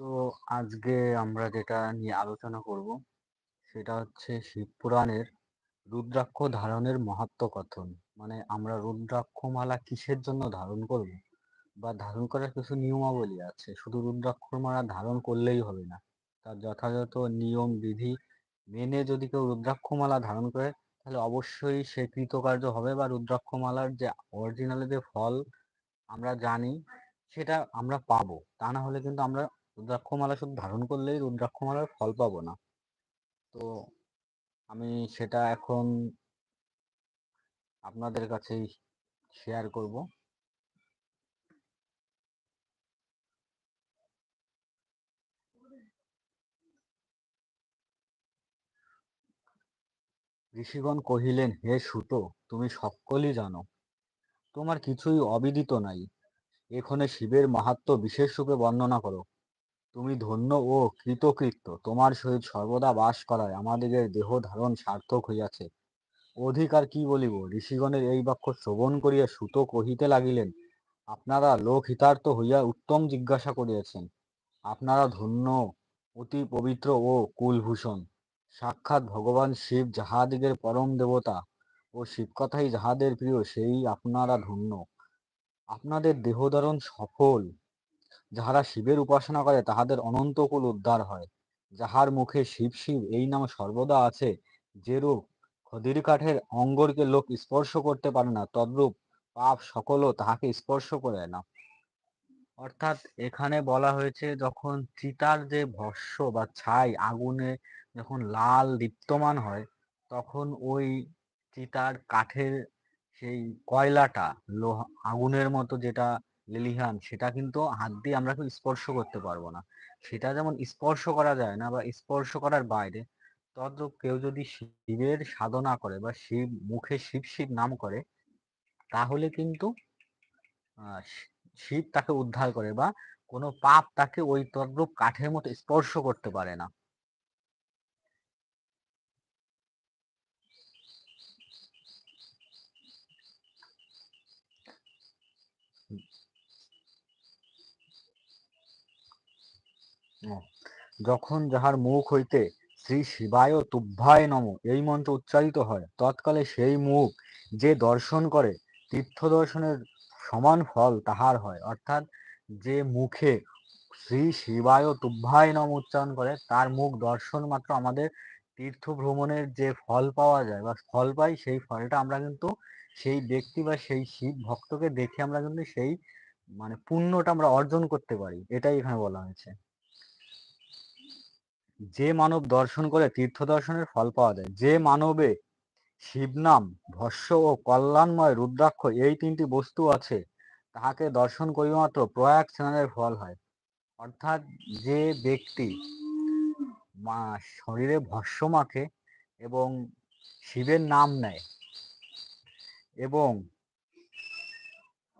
তো আজকে আমরা যেটা নিয়ে আলোচনা করব, সেটা হচ্ছে শিবপুরাণের রুদ্রাক্ষ ধারণের মাহাত্ম্য কথন। মানে আমরা রুদ্রাক্ষমালা কিসের জন্য ধারণ করব? বা ধারণ করার কিছু নিয়মাবলী আছে? শুধু রুদ্রাক্ষমালা ধারণ করলেই হবে না। তার যথাযথ নিয়ম, বিধি মেনে যদি কেউ রুদ্রাক্ষমালা ধারণ করে, তাহলে অবশ্যই সে কৃতকার্য হবে বা রুদ্রাক্ষমালার যে অরিজিনাল যে ফল আমরা জানি, সেটা আমরা পাবো। তা না হলে কিন্তু আমরা রুদ্রাক্ষমালা শুধু ধারণ করলেই রুদ্রাক্ষমালার ফল পাবো না। তো আমি সেটা এখন আপনাদের কাছেই শেয়ার করব। ঋষিগণ কহিলেন, হে সুত, তুমি সকলই জানো, তোমার কিছুই অবিদিত নাই। এখানে শিবের মাহাত্ম বিশেষ রূপে বর্ণনা করো। তুমি ধন্য ও কৃতকৃত্য। তোমার সহিত সর্বদা বাস করায় আমাদিগের দেহ ধারণ সার্থক হইয়াছে। অধিকার কি বলিব? ঋষিগণের এই বাক্য শ্রবণ করিয়া সুত কহিতে লাগিলেন, আপনারা লোক হিতার্থ হইয়া উত্তম জিজ্ঞাসা করিয়াছেন। আপনারা ধন্য, অতি পবিত্র ও কুলভূষণ। সাক্ষাৎ ভগবান শিব যাহাদিগের পরম দেবতা ও শিবকথাই যাহাদের প্রিয়, সেই আপনারা ধন্য। আপনাদের দেহধারণ সফল। যাহারা শিবের উপাসনা করে, তাহাদের অনন্তকুল উদ্ধার হয়। যাহার মুখে শিব শিব, এই নাম সর্বদা আছে। যেরূপ খদির কাঠের অঙ্গরকে লোক স্পর্শ করতে পারে না, তদ্রূপ পাপ সকলও তাহাকে স্পর্শ করে না। অর্থাৎ এখানে বলা হয়েছে, যখন চিতার যে ভস্য বা ছাই আগুনে যখন লাল দীপ্তমান হয়, তখন ওই চিতার কাঠের সেই কয়লাটা, লোহা, আগুনের মতো যেটা লেলিহান, সেটা কিন্তু হাত দিয়ে আমরা কেউ স্পর্শ করতে পারব না। সেটা যেমন স্পর্শ করা যায় না বা স্পর্শ করার বাইরে, তদ্রূপ কেউ যদি শিবের সাধনা করে বা শিব মুখে শিব শিব নাম করে, তাহলে কিন্তু শিব তাকে উদ্ধার করে বা কোনো পাপ তাকে ওই তদ্রূপ কাঠের মতো স্পর্শ করতে পারে না। যখন যাহার মুখ হইতে শ্রী শিবায় তুভ্যায় নম এই মন্ত্র উচ্চারিত হয়, তৎকালে সেই মুখ যে দর্শন করে তীর্থ দর্শনের সমান ফল তাহার হয়। অর্থাৎ যে মুখে শ্রী শিবায় তুভ্যায় নম উচ্চারণ করে, তার মুখ দর্শন মাত্র আমাদের তীর্থ ভ্রমণের যে ফল পাওয়া যায় বা ফল পাই, সেই ফলটা আমরা কিন্তু সেই ব্যক্তি বা সেই শিব ভক্তকে দেখে আমরা কিন্তু সেই মানে পুণ্যটা আমরা অর্জন করতে পারি। এটাই এখানে বলা হয়েছে। যে মানব দর্শন করে তীর্থ দর্শনের ফল পাওয়া যায়, যে মানবে শিবনাম, ভস্য ও কল্যাণময় রুদ্রাক্ষ এই তিনটি বস্তু আছে, তাহাকে দর্শন করি মাত্র প্রয়াগ স্নানের ফল হয়। অর্থাৎ যে ব্যক্তি মা, শরীরে ভস্য মাখে এবং শিবের নাম নেয় এবং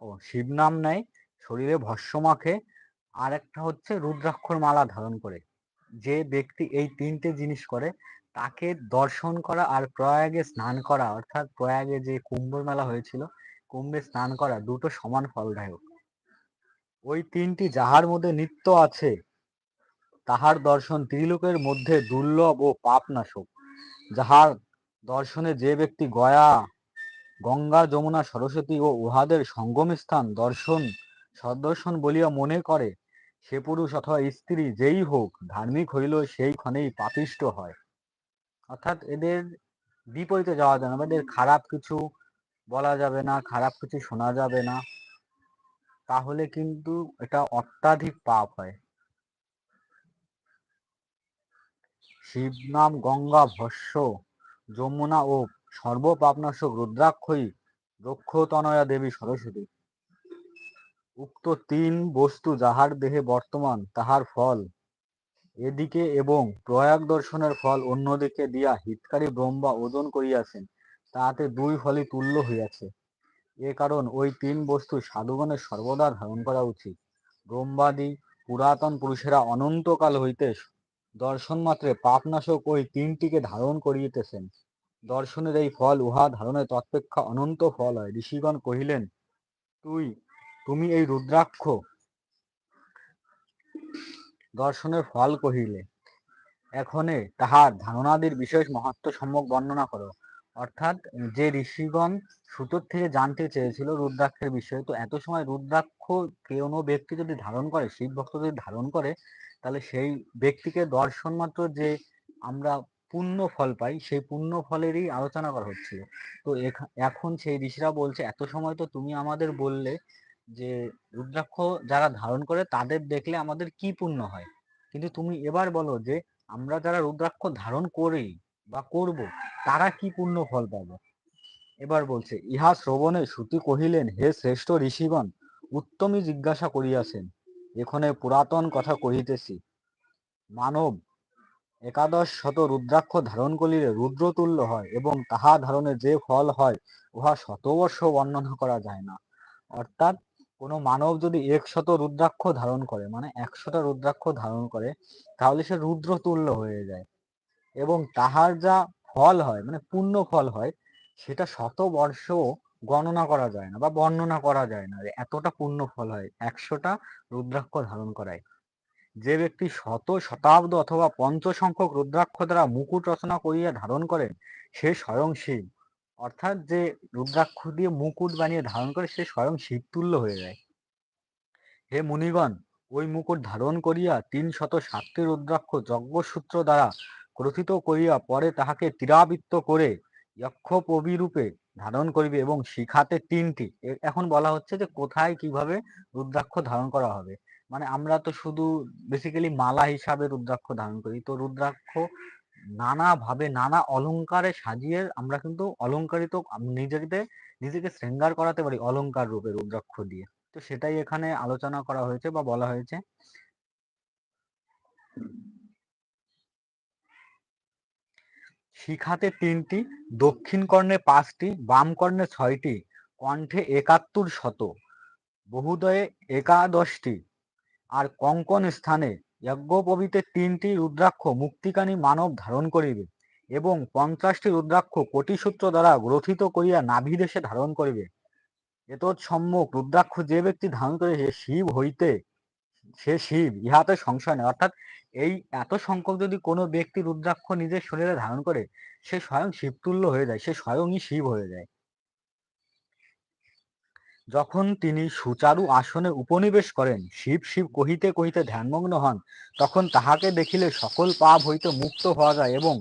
ও শিব নাম নেয়, শরীরে ভস্য মাখে আর একটা হচ্ছে রুদ্রাক্ষর মালা ধারণ করে। যে ব্যক্তি এই তিনটে জিনিস করে, তাকে দর্শন করা আর প্রয়াগে স্নান করা, অর্থাৎ প্রয়াগে যে কুম্ভ মেলা হয়েছিল, কুম্ভে স্নান করা দুটো সমান ফলদায়ক। ওই তিনটি যাহার মধ্যে নিত্য আছে, তাহার দর্শন ত্রিলোকের মধ্যে দুর্লভ ও পাপনাশক, যাহার দর্শনে যে ব্যক্তি গয়া, গঙ্গা, যমুনা, সরস্বতী ও উহাদের সঙ্গম স্থান দর্শন, সদর্শন বলিয়া মনে করে সে পুরুষ অথবা স্ত্রী যেই হোক, ধার্মিক হইল সেই ক্ষণেই পাপিষ্ট হয়। অর্থাৎ এদের বিপরীতে যাওয়া যাবে না এদের খারাপ কিছু বলা যাবে না, খারাপ কিছু শোনা যাবে না। তাহলে কিন্তু এটা অত্যাধিক পাপ হয়। শিব নাম গঙ্গা ভস্য, যমুনা ও সর্বপাপনাশক রুদ্রাক্ষই রক্ষতনয়া দেবী সরস্বতী। উক্ত তিন বস্তু যাহার দেহে বর্তমান, তাহার ফল। এদিকে এবং প্রয়াগ দর্শনের ফল অন্যদিকে দিয়া হিতকারী ব্রহ্মা ওজন করিয়াছেন, তাহাতে দুই ফলই তুল্য হইয়াছে। এ কারণ ওই তিন বস্তু সাধুগণের সর্বদা ধারণ করা উচিত। ব্রহ্মাদি পুরাতন পুরুষেরা অনন্তকাল হইতে দর্শন মাত্রে পাপনাশক ওই তিনটিকে ধারণ করিতেছেন। দর্শনের এই ফল উহা ধারণের তৎপেক্ষা অনন্ত ফল হয়। ঋষিগণ কহিলেন, তুই তুমি এই রুদ্রাক্ষ দর্শনের ফল কহিলে। এখনে তাহার ধারণাদির বিশেষ মহত্ব সম্যক বর্ণনা করো। অর্থাৎ যে ঋষিগণ সুতোর থেকে জানতে চেয়েছিল রুদ্রাক্ষের বিষয়ে, তো এত সময় রুদ্রাক্ষ কোনো ব্যক্তি যদি ধারণ করে, শিব ভক্ত যদি ধারণ করে, তাহলে সেই ব্যক্তিকে দর্শন মাত্র যে আমরা পুণ্য ফল পাই, সেই পুণ্য ফলেরই আলোচনা করা হচ্ছিল। তো এখন সেই ঋষিরা বলছে, এত সময় তো তুমি আমাদের বললে যে রুদ্রাক্ষ যারা ধারণ করে তাদের দেখলে আমাদের কি পুণ্য হয়? কিন্তু তুমি এবার বলো যে আমরা যারা রুদ্রাক্ষ ধারণ করি বা করব, তারা কি পুণ্য ফল পাবো? এবার বলছে, ইহা শ্রবণে শ্রুতি কহিলেন, হে শ্রেষ্ঠ ঋষিগণ, উত্তমই জিজ্ঞাসা করিয়াছেন। এখানে পুরাতন কথা কহিতেছি। মানব একাদশ শত রুদ্রাক্ষ ধারণ করিলে রুদ্রতুল্য হয় এবং তাহা ধারণে যে ফল হয়, উহা শতবর্ষ বর্ণনা করা যায় না। অর্থাৎ কোনো মানব যদি একশত রুদ্রাক্ষ ধারণ করে মানে একশোটা রুদ্রাক্ষ ধারণ করে, তাহলে সে রুদ্রতুল্য হয়ে যায়। এবং তাহার যা ফল হয় মানে পূর্ণ ফল হয়, সেটা শত বর্ষ গণনা করা যায় না বা বর্ণনা করা যায় না এতটা পূর্ণ ফল হয়, একশোটা রুদ্রাক্ষ ধারণ করায়। যে ব্যক্তি শত শতাব্দ অথবা পঞ্চ সংখ্যক রুদ্রাক্ষ দ্বারা মুকুট রচনা করিয়া ধারণ করেন, সে স্বয়ং শিব অর্থাৎ যে রুদ্রাক্ষ দিয়ে মুকুট বানিয়ে ধারণ করে, সে স্বয়ং শিবতুল্য হয়ে যায়। হে মুনিগণ, ওই মুকুট ধারণ করিয়া তিন শত সাতটি রুদ্রাক্ষ যজ্ঞসূত্র দ্বারা গ্রথিত করিয়া পরে তাহাকে তীরাবৃত্ত করে যক্ষ রূপে ধারণ করিবে এবং শিখাতে তিনটি। এখন বলা হচ্ছে যে কোথায় কীভাবে রুদ্রাক্ষ ধারণ করা হবে। মানে আমরা তো শুধু বেসিক্যালি মালা হিসাবে রুদ্রাক্ষ ধারণ করি। তো রুদ্রাক্ষ নানা ভাবে নানা অলঙ্কারে সাজিয়ে আমরা কিন্তু অলঙ্কারিত নিজেকে নিজেকে শৃঙ্গার করাতে পারি অলঙ্কার রূপে, রুদ্রাক্ষ দিয়ে। তো সেটাই এখানে আলোচনা করা হয়েছে বা বলা হয়েছে। শিখাতে তিনটি, দক্ষিণ কর্ণে পাঁচটি, বাম কর্ণে ছয়টি, কণ্ঠে একাত্তর শত, বহুদয়ে একাদশটি, আর কঙ্কন স্থানে যজ্ঞোপবীতে তিনটি রুদ্রাক্ষ মুক্তিকানী মানব ধারণ করিবে এবং পঞ্চাশটি রুদ্রাক্ষ কোটিসূত্র দ্বারা গ্রথিত করিয়া নাভিদেশে ধারণ করিবে। এতৎ সম্মুখ রুদ্রাক্ষ যে ব্যক্তি ধারণ করে সে শিব হইতে, সে শিব, ইহাতে সংশয় নেই। অর্থাৎ এই এত সংখ্যক যদি কোনো ব্যক্তি রুদ্রাক্ষ নিজের শরীরে ধারণ করে, সে স্বয়ং শিবতুল্য হয়ে যায়, সে স্বয়ংই শিব হয়ে যায়। যখন তিনি সুচারু আসনে উপনিবেশ করেন, শিব শিব কহিতে কহিতে ধ্যানমগ্ন হন, তখন তাহাকে দেখিলে সকল পাপ হইতে মুক্ত হওয়া যায় এবং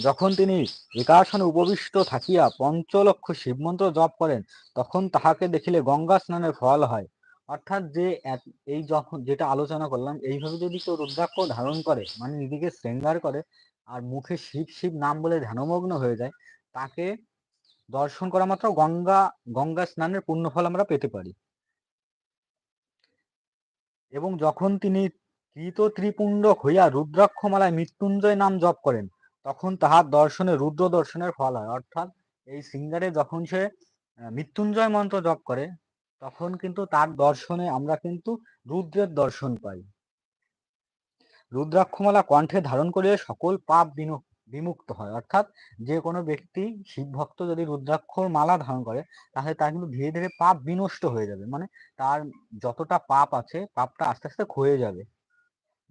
যখন তিনি একাসনে উপবিষ্ট থাকিয়া পঞ্চলক্ষ শিবমন্ত্র জপ করেন, তখন তাহাকে দেখিলে গঙ্গা স্নানের ফল হয়। অর্থাৎ যে এই যখন যেটা আলোচনা করলাম, এইভাবে যদি কেউ রুদ্রাক্ষ ধারণ করে মানে নিজেকে শৃঙ্গার করে, আর মুখে শিব শিব নাম বলে ধ্যানমগ্ন হয়ে যায়, তাকে দর্শন করা মাত্র গঙ্গা গঙ্গা স্নানের পুণ্যফল আমরা পেতে পারি। এবং যখন তিনি কৃত ত্রিপুণ্ডক হইয়া রুদ্রাক্ষমালায় মৃত্যুঞ্জয় নাম জপ করেন, তখন তাহার দর্শনে রুদ্র দর্শনের ফল হয়। অর্থাৎ এই সিঙ্গারে যখন সে মৃত্যুঞ্জয় মন্ত্র জপ করে, তখন কিন্তু তার দর্শনে আমরা কিন্তু রুদ্রের দর্শন পাই। রুদ্রাক্ষমালা কণ্ঠে ধারণ করিয়া সকল পাপ বিমুক্ত হয়। অর্থাৎ যে কোনো ব্যক্তি, শিব ভক্ত যদি রুদ্রাক্ষর মালা ধারণ করে, তাহলে তার কিন্তু ধীরে ধীরে পাপ বিনষ্ট হয়ে যাবে। মানে তার যতটা পাপ আছে, পাপটা আস্তে আস্তে ক্ষয়ে যাবে।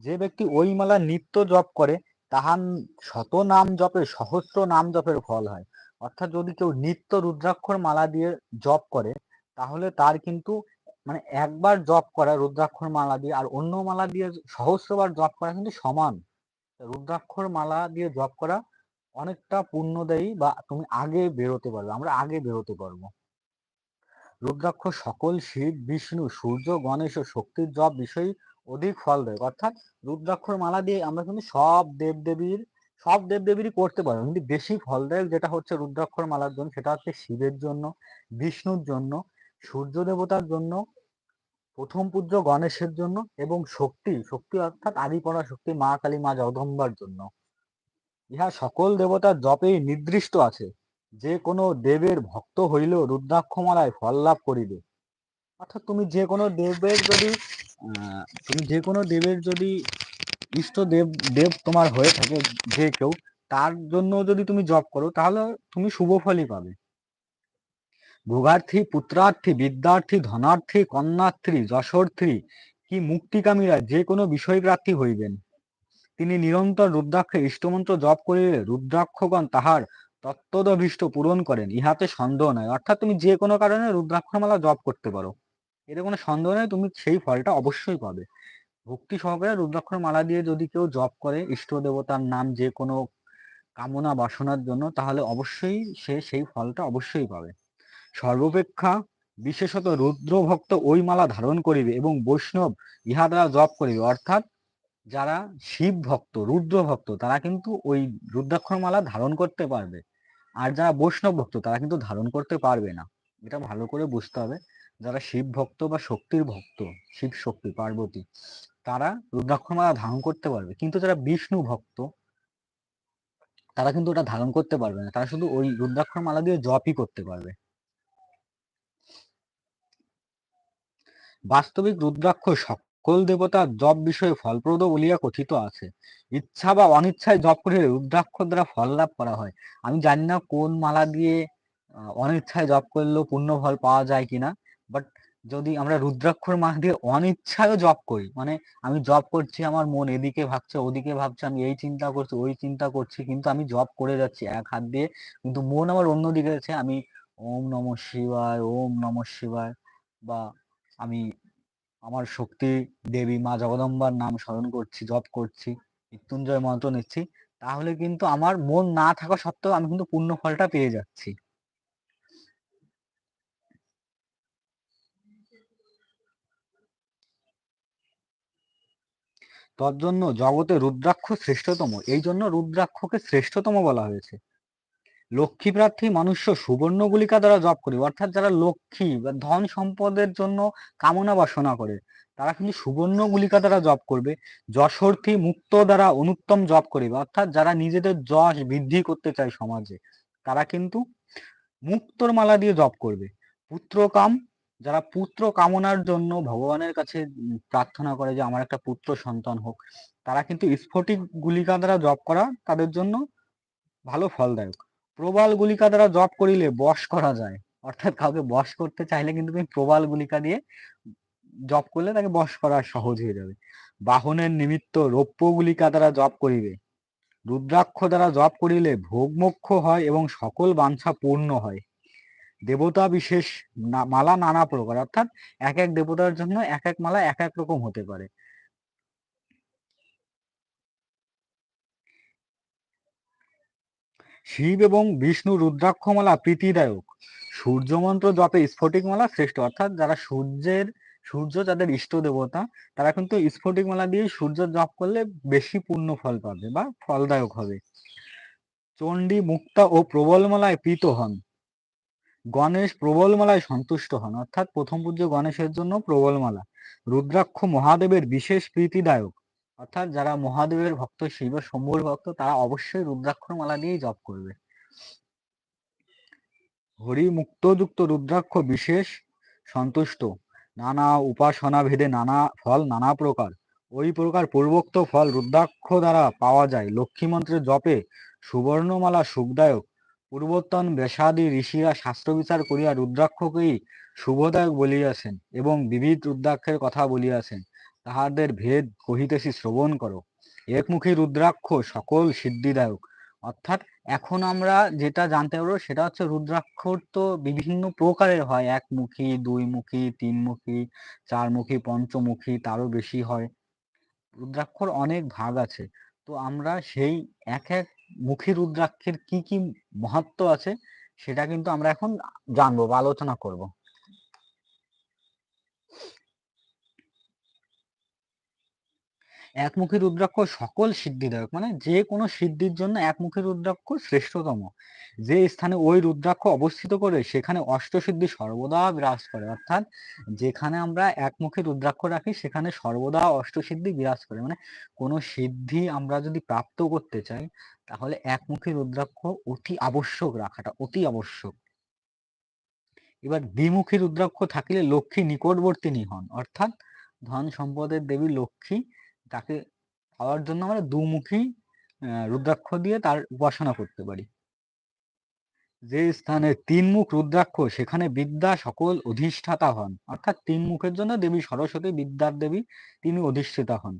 যে ব্যক্তি ওই মালা নিত্য জপ করে, তাহার শত নাম জপে, সহস্র নাম জপের ফল হয়। অর্থাৎ যদি কেউ নিত্য রুদ্রাক্ষর মালা দিয়ে জপ করে, তাহলে তার কিন্তু মানে একবার জপ করা, রুদ্রাক্ষর মালা দিয়ে, আর অন্য মালা দিয়ে সহস্রবার জপ করা কিন্তু সমান। রুদ্রাক্ষর মালা দিয়ে জপ করা অনেকটা পুণ্যদায়ী বা তুমি আগে বেরোতে পারবে, আমরা আগে বেরোতে পারব। রুদ্রাক্ষ সকল শিব, বিষ্ণু, সূর্য, গণেশ ও শক্তির জপ বিষয় অধিক ফল দেয় অর্থাৎ রুদ্রাক্ষর মালা দিয়ে আমরা কিন্তু সব দেবদেবীর, সব দেবদেবীরই করতে পারব। কিন্তু বেশি ফলদায়ক যেটা হচ্ছে রুদ্রাক্ষর মালার জন্য, সেটা হচ্ছে শিবের জন্য, বিষ্ণুর জন্য, সূর্য দেবতার জন্য প্রথম পূজ্য গণেশের জন্য এবং শক্তি শক্তি অর্থাৎ আদিপরা শক্তি মা কালী, মা জগদম্বার জন্য। ইহা সকল দেবতার জপেই নির্দিষ্ট আছে। যে কোনো দেবের ভক্ত হইলেও রুদ্রাক্ষমালায় ফল লাভ করিবে। অর্থাৎ তুমি যে কোনো দেবের যদি তুমি যে কোনো দেবের যদি ইষ্ট দেব দেব তোমার হয়ে থাকে যে কেউ, তার জন্য যদি তুমি জপ করো, তাহলে তুমি শুভ ফলই পাবে। ভোগার্থী পুত্রার্থী, বিদ্যার্থী, ধনার্থী, কন্যার্থী, যশোর্থী কি মুক্তিকামীরা যে কোনো বিষয় প্রার্থী হইবেন। তিনি নিরন্তর রুদ্রাক্ষে ইষ্টমন্ত্র জপ করিলে রুদ্রাক্ষগণ তাহার তত্ত্বদভীষ্ট পূরণ করেন, ইহাতে সন্দেহ নাই। অর্থাৎ তুমি যে কোনো কারণে রুদ্রাক্ষমালা জপ করতে পারো। এতে কোনো সন্দেহ নেই, তুমি সেই ফলটা অবশ্যই পাবে। ভক্তি সহকারে রুদ্রাক্ষর মালা দিয়ে যদি কেউ জপ করে ইষ্ট দেবতার নাম যে কোনো কামনা বাসনার জন্য, তাহলে অবশ্যই সে সেই ফলটা অবশ্যই পাবে। সর্বাপেক্ষা বিশেষত রুদ্র ভক্ত ওই মালা ধারণ করিবে এবং বৈষ্ণব ইহা দ্বারা জপ করিবে। অর্থাৎ যারা শিব ভক্ত রুদ্র ভক্ত তারা কিন্তু ওই রুদ্রাক্ষর মালা ধারণ করতে পারবে। আর যারা বৈষ্ণব ভক্ত তারা কিন্তু ধারণ করতে পারবে না। এটা ভালো করে বুঝতে হবে। যারা শিব ভক্ত বা শক্তির ভক্ত, শিব শক্তি, পার্বতী, তারা রুদ্রাক্ষর মালা ধারণ করতে পারবে। কিন্তু যারা বিষ্ণু ভক্ত, তারা কিন্তু ওটা ধারণ করতে পারবে না। তারা শুধু ওই রুদ্রাক্ষর মালা দিয়ে জপই করতে পারবে। বাস্তবিক রুদ্রাক্ষ সকল দেবতার জপ বিষয়ে ফলপ্রদ বলিয়া কথিত আছে। ইচ্ছা বা অনিচ্ছায় জপ করিলে রুদ্রাক্ষ দ্বারা ফল লাভ করা হয়। আমি জানি না কোন মালা দিয়ে অনিচ্ছায় জপ করলেও পূর্ণ ফল পাওয়া যায় কিনা বাট যদি আমরা রুদ্রাক্ষর মালা দিয়ে অনিচ্ছায়ও জপ করি মানে আমি জপ করছি, আমার মন এদিকে ভাবছে, ওদিকে ভাবছে, আমি এই চিন্তা করছি, ওই চিন্তা করছি, কিন্তু আমি জপ করে যাচ্ছি এক হাত দিয়ে, কিন্তু মন আমার অন্যদিকে আছে আমি ওম নম শিবায়, ওম নম শিবায় বা আমি আমার শক্তি দেবী মা জগদম্বার নাম স্মরণ করছি, জপ করছি, মৃত্যুঞ্জয় মন্ত্র নিচ্ছি। তাহলে কিন্তু আমার মন না থাকা সত্ত্বেও আমি কিন্তু পূর্ণ ফলটা পেয়ে যাচ্ছি। তজ্জন্য জগতে রুদ্রাক্ষ শ্রেষ্ঠতম। এই জন্য রুদ্রাক্ষকে শ্রেষ্ঠতম বলা হয়েছে। লক্ষ্মী প্রার্থী মানুষ সুবর্ণ গুলিকা দ্বারা জপ করে, অর্থাৎ যারা লক্ষ্মী বা ধন সম্পদের জন্য কামনা বাসনা করে, তারা কিন্তু সুবর্ণ গুলিকা দ্বারা জপ করবে, যশর্থী মুক্ত দ্বারা অনুত্তম জপ করিবে অর্থাৎ যারা নিজেদের যশ বৃদ্ধি করতে চায় সমাজে, তারা কিন্তু মুক্তর মালা দিয়ে জপ করবে। পুত্রকাম, যারা পুত্র কামনার জন্য ভগবানের কাছে প্রার্থনা করে যে, আমার একটা পুত্র সন্তান হোক, তারা কিন্তু স্ফটিক গুলিকা দ্বারা জপ করা তাদের জন্য ভালো ফলদায়ক। প্রবাল গুলিকা দ্বারা জপ করিলে বশ করা যায়। অর্থাৎ কাউকে বশ করতে চাইলে কিন্তু তুমি প্রবাল গুলিকা দিয়ে জপ করলে তাকে বশ করা সহজ হয়ে যাবে। বাহনের নিমিত্ত রৌপ্য গুলিকা দ্বারা জপ করিবে। রুদ্রাক্ষ দ্বারা জপ করিলে ভোগমোক্ষ হয় এবং সকল বাঞ্ছা পূর্ণ হয়। দেবতা বিশেষ মালা নানা প্রকার, অর্থাৎ এক এক দেবতার জন্য এক এক মালা এক এক রকম হতে পারে। শিব এবং বিষ্ণু রুদ্রাক্ষমালা প্রীতিদায়ক। সূর্যমন্ত্র জপে স্ফটিকমালা শ্রেষ্ঠ। অর্থাৎ যারা সূর্যের, সূর্য যাদের ইষ্ট দেবতা, তারা কিন্তু স্ফটিকমালা দিয়ে সূর্য জপ করলে বেশি পূর্ণ ফল পাবে বা ফলদায়ক হবে। চণ্ডী মুক্তা ও প্রবলমালায় প্রীত হন। গণেশ প্রবলমালায় সন্তুষ্ট হন। অর্থাৎ প্রথম পূজ্য গণেশের জন্য প্রবলমালা। রুদ্রাক্ষ মহাদেবের বিশেষ প্রীতিদায়ক। অর্থাৎ যারা মহাদেবের ভক্ত, শিব শম্ভুর ভক্ত, তারা অবশ্যই রুদ্রাক্ষর মালা দিয়েই জপ করবে। হরি মুক্তযুক্ত রুদ্রাক্ষ বিশেষ সন্তুষ্ট। নানা উপাসনা ভেদে নানা ফল নানা প্রকার। ওই প্রকার পূর্বোক্ত ফল রুদ্রাক্ষ দ্বারা পাওয়া যায়। লক্ষ্মী মন্ত্রের জপে সুবর্ণমালা সুখদায়ক। পূর্বোত্তন বেশাদি ঋষিরা শাস্ত্র বিচার করিয়া রুদ্রাক্ষকেই শুভদায়ক বলিয়াছেন এবং বিবিধ রুদ্রাক্ষের কথা বলিয়াছেন। তাহাদের ভেদ কহিতেছি শ্রবণ করো। একমুখী রুদ্রাক্ষ সকল সিদ্ধিদায়ক। অর্থাৎ এখন আমরা যেটা জানতে পারব সেটা হচ্ছে রুদ্রাক্ষর তো বিভিন্ন প্রকারের হয়। একমুখী, দুইমুখী, তিনমুখী, চারমুখী, পঞ্চমুখী তারও বেশি হয়। রুদ্রাক্ষর অনেক ভাগ আছে। তো আমরা সেই এক এক মুখী রুদ্রাক্ষের কি কি মহত্ব আছে সেটা কিন্তু আমরা এখন জানব বা আলোচনা করব। একমুখী রুদ্রাক্ষ সকল সিদ্ধিদায়ক। মানে যে কোনো সিদ্ধির জন্য একমুখী রুদ্রাক্ষ শ্রেষ্ঠতম। যে স্থানে ওই রুদ্রাক্ষ অবস্থিত করে সেখানে অষ্টসিদ্ধি সর্বদা বিরাজ করে। অর্থাৎ যেখানে আমরা একমুখী রুদ্রাক্ষ রাখি, সেখানে সর্বদা অষ্টসিদ্ধি বিরাজ করে। মানে কোনো সিদ্ধি আমরা যদি প্রাপ্ত করতে চাই, তাহলে একমুখী রুদ্রাক্ষ অতি আবশ্যক রাখাটা, অতি আবশ্যক। এবার দ্বিমুখী রুদ্রাক্ষ থাকলে লক্ষ্মী নিকটবর্তিনী হন। অর্থাৎ ধন সম্পদের দেবী লক্ষ্মী তাকে পাওয়ার জন্য আমরা দুমুখী রুদ্রাক্ষ দিয়ে তার উপাসনা করতে পারি। যে স্থানে তিন মুখ রুদ্রাক্ষ, সেখানে বিদ্যা সকল অধিষ্ঠাতা হন। অর্থাৎ তিন মুখের জন্য দেবী সরস্বতী, বিদ্যার দেবী তিনি অধিষ্ঠিতা হন।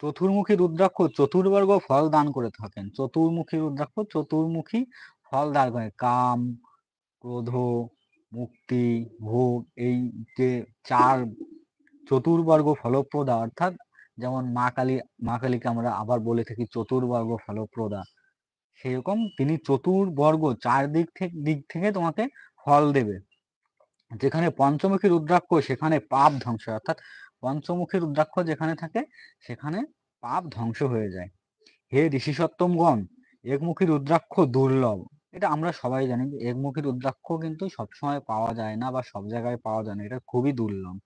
চতুর্মুখী রুদ্রাক্ষ চতুর্বর্গ ফল দান করে থাকেন। চতুর্মুখী রুদ্রাক্ষ চতুর্মুখী ফল দান করে। কাম, ক্রোধ, মুক্তি, ভোগ, এই যে চার চতুর্বর্গ ফলপ্রদা, অর্থাৎ যেমন মা কালী, মা কালীকে আমরা আবার বলে থাকি চতুর্বর্গ ফলপ্রদা। সেরকম তিনি চতুর্বর্গ চার দিক থেকে দিক থেকে তোমাকে ফল দেবে। যেখানে পঞ্চমুখী রুদ্রাক্ষ, সেখানে পাপ ধ্বংস অর্থাৎ পঞ্চমুখী রুদ্রাক্ষ যেখানে থাকে, সেখানে পাপ ধ্বংস হয়ে যায়। হে ঋষি সত্তমগণ একমুখী রুদ্রাক্ষ দুর্লভ। এটা আমরা সবাই জানি যে একমুখী রুদ্রাক্ষ কিন্তু সবসময় পাওয়া যায় না বা সব জায়গায় পাওয়া যায় না। এটা খুবই দুর্লভ।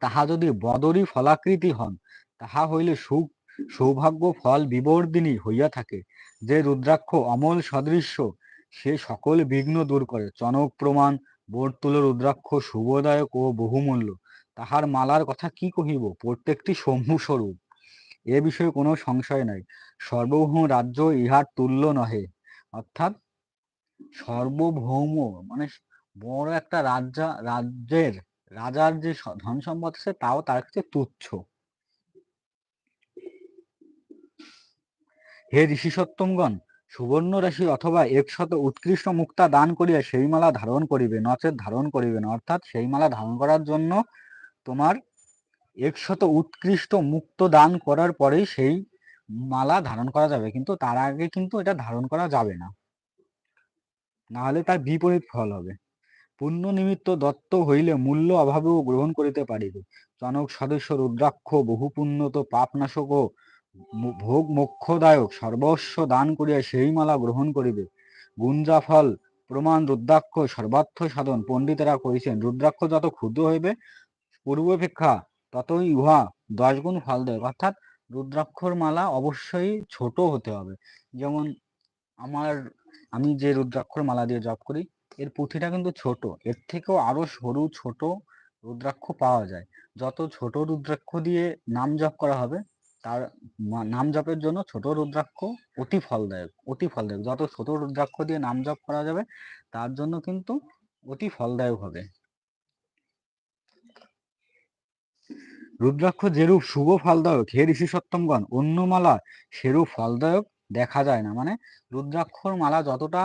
তাহা যদি বদরি ফলাকৃতি হন, তাহা হইলে সুখ, সৌভাগ্য, ফল বিবর্দিনী হইয়া থাকে। যে রুদ্রাক্ষ অমল সদৃশ্য, সে সকল বিঘ্ন দূর করে। চনক প্রমাণ বর্তুল রুদ্রাক্ষ শুভদায়ক ও বহুমূল্য। তাহার মালার কথা কি কহিব? প্রত্যেকটি শম্ভু স্বরূপ। এ বিষয়ে কোনো সংশয় নাই। সর্বভৌম রাজ্য ইহার তুল্য নহে। অর্থাৎ সর্বভৌম মানে বড় একটা রাজ্য, রাজ্যের রাজার যে ধন সম্পদ আছে তাও তার কাছে তুচ্ছ। হে ঋষি সত্তমগণ সুবর্ণ রাশি অথবা একশত উৎকৃষ্ট মুক্তা দান করিয়া সেই মালা ধারণ করিবে নচেত ধারণ করিবে না, অর্থাৎ সেই মালা ধারণ করার জন্য তোমার একশত উৎকৃষ্ট মুক্ত দান করার পরেই সেই মালা ধারণ করা যাবে, কিন্তু তার আগে কিন্তু এটা ধারণ করা যাবে না। না হলে তার বিপরীত ফল হবে। পুণ্য নিমিত্ত দত্ত হইলে মূল্য অভাবেও গ্রহণ করিতে পারিবে। জনক সদস্য রুদ্রাক্ষ বহু পুণ্যত পাপনাশক ও ভোগ মোক্ষদায়ক সর্বস্ব দান করিয়া সেই মালা গ্রহণ করিবে। গুঞ্জা ফল প্রমাণ রুদ্রাক্ষ, সর্বার্থ সাধন পণ্ডিতেরা করিছেন রুদ্রাক্ষ যত ক্ষুদ্র হইবে, পূর্বাপেক্ষা ততই উহা দশ গুণ ফল দেয়। অর্থাৎ রুদ্রাক্ষর মালা অবশ্যই ছোট হতে হবে। যেমন আমার, আমি যে রুদ্রাক্ষর মালা দিয়ে জপ করি এর পুঁথিটা কিন্তু ছোট। এর থেকেও আরও সরু, ছোট রুদ্রাক্ষ পাওয়া যায়। যত ছোট রুদ্রাক্ষ দিয়ে নাম জপ করা হবে, তার নাম জপের জন্য ছোট রুদ্রাক্ষ অতি ফলদায়ক অতি ফলদায়ক। যত ছোট রুদ্রাক্ষ দিয়ে নাম জপ করা যাবে, তার জন্য কিন্তু অতি ফলদায়ক হবে। রুদ্রাক্ষ যেরূপ শুভ ফলদায়ক, হে ঋষি সত্তমগণ অন্য মালা সেরূপ ফলদায়ক দেখা যায় না। মানে রুদ্রাক্ষর মালা যতটা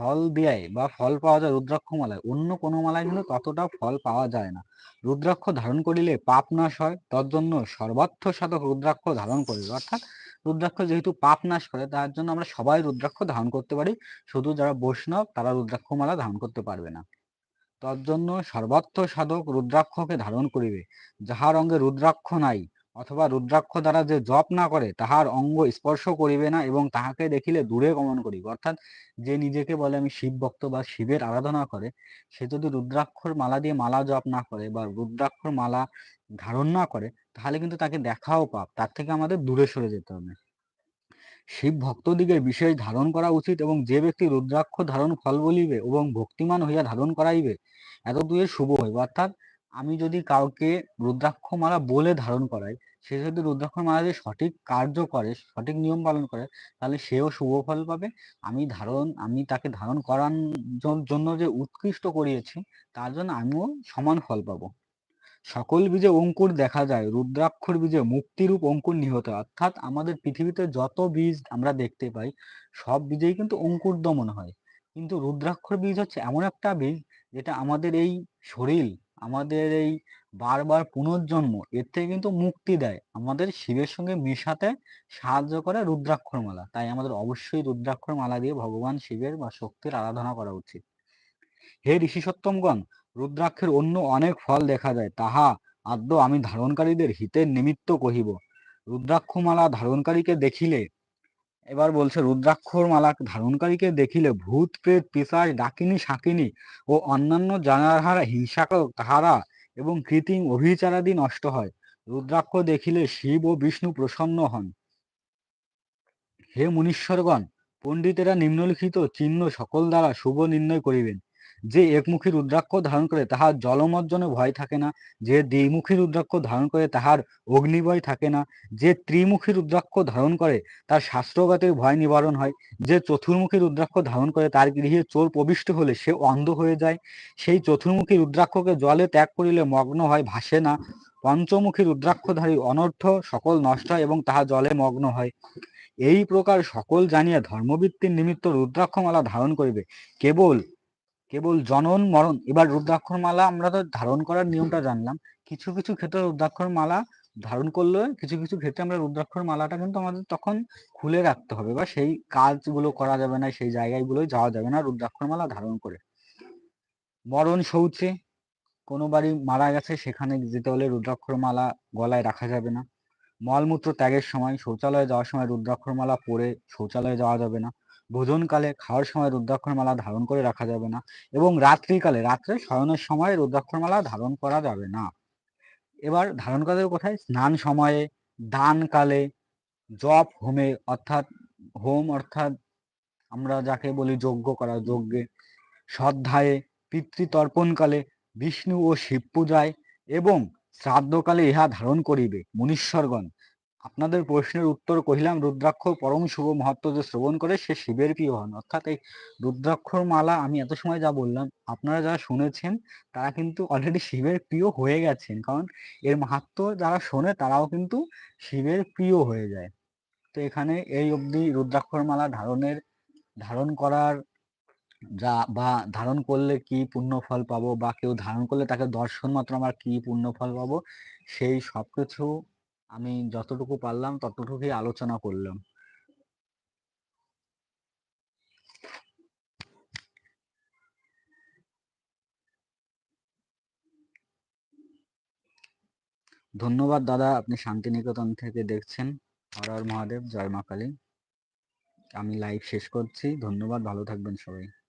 ফল দেয় বা ফল পাওয়া যায় রুদ্রাক্ষ মালায়। অন্য কোনো মালায় কিন্তু ততটা ফল পাওয়া যায় না। রুদ্রাক্ষ ধারণ করিলে পাপ নাশ হয় তার জন্য সর্বার্থ সাধক রুদ্রাক্ষ ধারণ করিবে। অর্থাৎ রুদ্রাক্ষ যেহেতু পাপ নাশ করে, তার জন্য আমরা সবাই রুদ্রাক্ষ ধারণ করতে পারি। শুধু যারা বৈষ্ণব, তারা রুদ্রাক্ষ মালা ধারণ করতে পারবে না। তজ্জন্য সর্বার্থ সাধক রুদ্রাক্ষকে ধারণ করিবে। যাহার অঙ্গে রুদ্রাক্ষ নাই অথবা রুদ্রাক্ষ দ্বারা যে জপ না করে, তাহার অঙ্গ স্পর্শ করিবে না এবং তাহাকে দেখিলে দূরে গমন করিবে। অর্থাৎ যে নিজেকে বলে আমি শিব ভক্ত বা শিবের আরাধনা করে, সে যদি রুদ্রাক্ষর মালা দিয়ে মালা জপ না করে বা রুদ্রাক্ষর মালা ধারণ না করে, তাহলে কিন্তু তাকে দেখাও পাপ, তার থেকে আমাদের দূরে সরে যেতে হবে। শিব ভক্তদিগের বিশেষ ধারণ করা উচিত এবং যে ব্যক্তি রুদ্রাক্ষ ধারণ ফল বলিবে এবং ভক্তিমান হইয়া ধারণ করাইবে এত দুয়ে শুভ হইবে। অর্থাৎ আমি যদি কাউকে রুদ্রাক্ষ মালা বলে ধারণ করাই, সে যদি রুদ্রাক্ষ মালা দিয়ে সঠিক কার্য করে, সঠিক নিয়ম পালন করে, তাহলে সেও শুভ ফল পাবে। আমি ধারণ, আমি তাকে ধারণ করানোর জন্য যে উৎকৃষ্ট করিয়েছি, তার জন্য আমিও সমান ফল পাবো। সকল বীজে অঙ্কুর দেখা যায়, রুদ্রাক্ষর বীজে মুক্তিরূপ অঙ্কুর নিহত। অর্থাৎ আমাদের পৃথিবীতে যত বীজ আমরা দেখতে পাই, সব বীজেই কিন্তু অঙ্কুর দমন হয়। কিন্তু রুদ্রাক্ষর বীজ হচ্ছে এমন একটা বীজ, যেটা আমাদের এই শরীর আমাদের এই বারবার পুনর্জন্ম, এর থেকে কিন্তু মুক্তি দেয়। আমাদের শিবের সঙ্গে মেশাতে সাহায্য করে রুদ্রাক্ষর মালা। তাই আমাদের অবশ্যই রুদ্রাক্ষর মালা দিয়ে ভগবান শিবের বা শক্তির আরাধনা করা উচিত। হে ঋষি সত্তমগণ রুদ্রাক্ষের অন্য অনেক ফল দেখা যায়। তাহা আদ্য আমি ধারণকারীদের হিতের নিমিত্ত কহিব। রুদ্রাক্ষমালা ধারণকারীকে দেখিলে এবার বলছে, রুদ্রাক্ষর মালা ধারণকারীকে দেখিলে ভূত প্রেত পিসাজ ডাকিনী শাকিনী ও অন্যান্য জানাহারা হিংসাকারক তাহারা এবং কৃত্রিম অভিচারাদি নষ্ট হয়। রুদ্রাক্ষ দেখিলে শিব ও বিষ্ণু প্রসন্ন হন। হে মুনীশ্বরগণ, পণ্ডিতেরা নিম্নলিখিত চিহ্ন সকল দ্বারা শুভ নির্ণয় করিবেন। যে একমুখী রুদ্রাক্ষ ধারণ করে তাহার জলমজ্জনে ভয় থাকে না, যে দ্বিমুখী রুদ্রাক্ষ ধারণ করে তাহার অগ্নিভয় থাকে না, যে ত্রিমুখী রুদ্রাক্ষ ধারণ করে তার শাস্ত্রগতের ভয় নিবারণ হয়, যে চতুর্মুখী রুদ্রাক্ষ ধারণ করে তার গৃহে চোর প্রবিষ্ট হলে সে অন্ধ হয়ে যায়, সেই চতুর্মুখী রুদ্রাক্ষকে জলে ত্যাগ করিলে মগ্ন হয়, ভাসে না, পঞ্চমুখী রুদ্রাক্ষধারী অনর্থ সকল নষ্ট হয় এবং তাহা জলে মগ্ন হয়। এই প্রকার সকল জানিয়া ধর্মবৃত্তির নিমিত্ত রুদ্রাক্ষমালা ধারণ করিবে। কেবল কেবল জনন, মরণ। এবার রুদ্রাক্ষর মালা আমরা তো ধারণ করার নিয়মটা জানলাম। কিছু কিছু ক্ষেত্রে রুদ্রাক্ষর মালা ধারণ করলে, কিছু কিছু ক্ষেত্রে আমরা রুদ্রাক্ষর মালাটা কিন্তু আমাদের তখন খুলে রাখতে হবে বা সেই কাজগুলো করা যাবে না, সেই জায়গাগুলোয় যাওয়া যাবে না রুদ্রাক্ষর মালা ধারণ করে। মরণ শৌচে, কোনো বাড়ি মারা গেছে, সেখানে যেতে হলে রুদ্রাক্ষর মালা গলায় রাখা যাবে না। মলমূত্র ত্যাগের সময়, শৌচালয়ে যাওয়ার সময় রুদ্রাক্ষর মালা পরে শৌচালয়ে যাওয়া যাবে না। ভোজনকালে খাওয়ার সময় রুদ্রাক্ষর মালা ধারণ করে রাখা যাবে না এবং রাত্রিকালে, রাত্রে শয়নের সময় রুদ্রাক্ষর মালা ধারণ করা যাবে না। এবার ধারণ করা কোথায়? স্নান সময়ে, দানকালে, জপ হোমে, অর্থাৎ হোম অর্থাৎ আমরা যাকে বলি যজ্ঞ করা, যজ্ঞে। শ্রদ্ধায়ে পিতৃতর্পণকালে বিষ্ণু ও শিব পূজায় এবং শ্রাদ্ধকালে ইহা ধারণ করিবে মুনীশ্বরগণ। আপনাদের প্রশ্নের উত্তর কহিলাম, রুদ্রাক্ষ পরম শুভ মহত্ব যে শ্রবণ করে, সে শিবের প্রিয় হন। অর্থাৎ এই রুদ্রাক্ষর মালা আমি এত সময় যা বললাম, আপনারা যারা শুনেছেন, তারা কিন্তু অলরেডি শিবের প্রিয় হয়ে গেছেন। কারণ এর মাহাত্ম যারা শোনে, তারাও কিন্তু শিবের প্রিয় হয়ে যায়। তো এখানে এই অবধি রুদ্রাক্ষর মালা ধারণের, ধারণ করার যা বা ধারণ করলে কি পুণ্য ফল পাবো বা কেউ ধারণ করলে তাকে দর্শন মাত্র আমরা কি পুণ্য ফল পাবো, সেই সবকিছু আমি যতটুকু পারলাম ততটুকুই আলোচনা করলাম। ধন্যবাদ দাদা, আপনি শান্তিনিকেতন থেকে দেখছেন। হর হর মহাদেব, জয় মা কালী। আমি লাইভ শেষ করছি। ধন্যবাদ, ভালো থাকবেন সবাই।